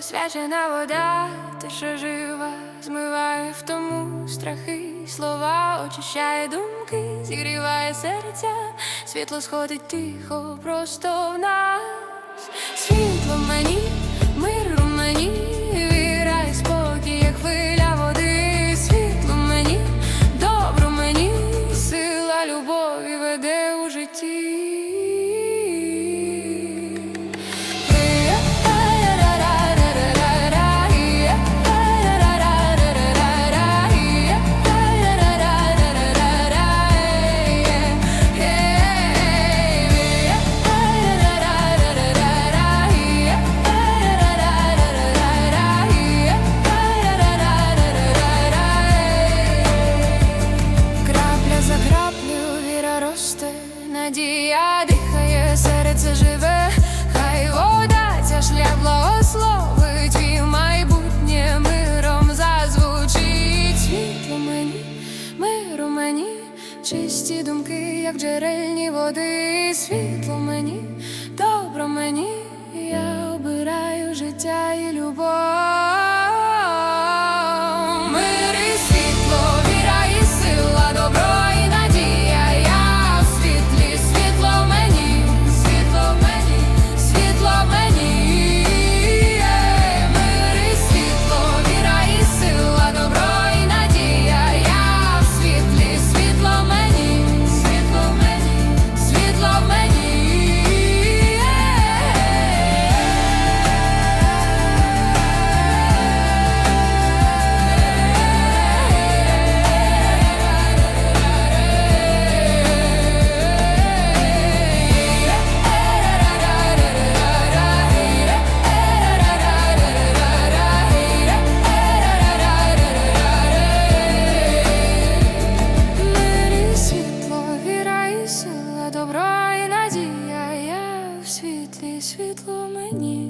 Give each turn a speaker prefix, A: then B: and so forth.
A: Скачена вода, ти що жива, змиває в тому страхи, слова очищає думки, зігріває серця, світло сходить тихо, просто в нас. Дихає, серце живе, хай вода ця шлях благословить і майбутнє миром зазвучить. Світло мені, миру мені, чисті думки, як джерельні води, світло мені, добро мені, я обираю життя і любов. Світло мені.